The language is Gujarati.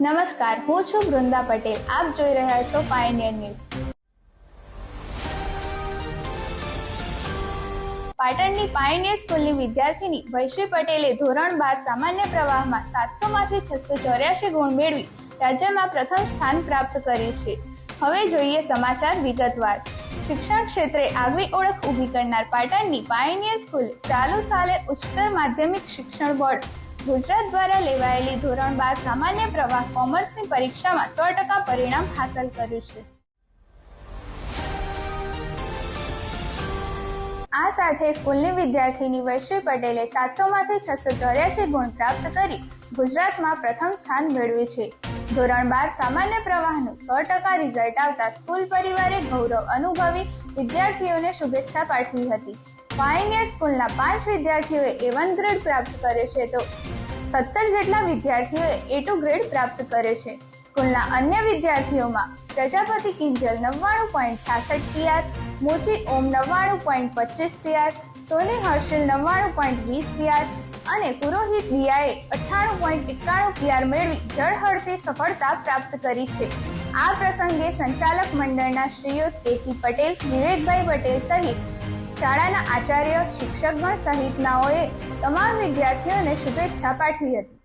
નમસ્કાર, હું છું વૃંદા પટેલ. આપ જોઈ રહ્યા છો પાયનિયર ન્યૂઝ પાટણની પાયનિયર સ્કૂલની વિદ્યાર્થીની વૈશ્વી પટેલે ધોરણ બાર સામાન્ય પ્રવાહમાં સાતસો માંથી છસો ચોર્યાસી ગુણ મેળવી રાજ્યમાં પ્રથમ સ્થાન પ્રાપ્ત કર્યું છે. હવે જોઈએ સમાચાર વિગતવાર. શિક્ષણ ક્ષેત્રે આગવી ઓળખ ઊભી કરનાર પાટણની પાયનિયર સ્કૂલ ચાલુ સાલે ઉચ્ચતર માધ્યમિક શિક્ષણ બોર્ડ ગુજરાત દ્વારા લેવાયેલી ધોરણ બાર સામાન્ય પ્રવાહ કોમર્સની પરીક્ષામાં સો ટકા પરિણામ હાંસલ કર્યું છે. આ સાથે સ્કૂલની વિદ્યાર્થીની વૈશ્વી પટેલે સાતસોમાંથી છસો ચોર્યાસી ગુણ પ્રાપ્ત કરી ગુજરાતમાં પ્રથમ સ્થાન મેળવ્યું છે. ધોરણ બાર સામાન્ય પ્રવાહનું સો ટકા રિઝલ્ટ આવતા સ્કૂલ પરિવારે ગૌરવ અનુભવી વિદ્યાર્થીઓને શુભેચ્છા પાઠવી હતી. પાયનિયર સ્કૂલના પાંચ વિદ્યાર્થીઓએ એ વન ગ્રેડ પ્રાપ્ત કર્યો છે તો સત્તર જેટલા વિદ્યાર્થીઓએ એ ટુ ગ્રેડ પ્રાપ્ત કર્યો છે. સ્કૂલના અન્ય વિદ્યાર્થીઓમાં પ્રજાપતિ કિંજલ નવ્વાણું પોઈન્ટ છાસઠ ટીઆર મોચી ઓમ નવ્વાણું પોઈન્ટ પચીસ ટીઆર સોની હર્ષિલ નવ્વાણું પોઈન્ટ વીસ ટીઆર અને પુરોહિત દિયાએ અઠ્ઠાણું પોઈન્ટ એકાણું પીઆર મેળવી જળહળતી સફળતા પ્રાપ્ત કરી છે. આ પ્રસંગે સંચાલક મંડળના શ્રીયુત કેસી પટેલ, વિવેકભાઈ પટેલ સહિત શાળાના આચાર્ય શિક્ષકગણ સહિતનાઓએ તમામ વિદ્યાર્થીઓને શુભેચ્છા પાઠવી હતી.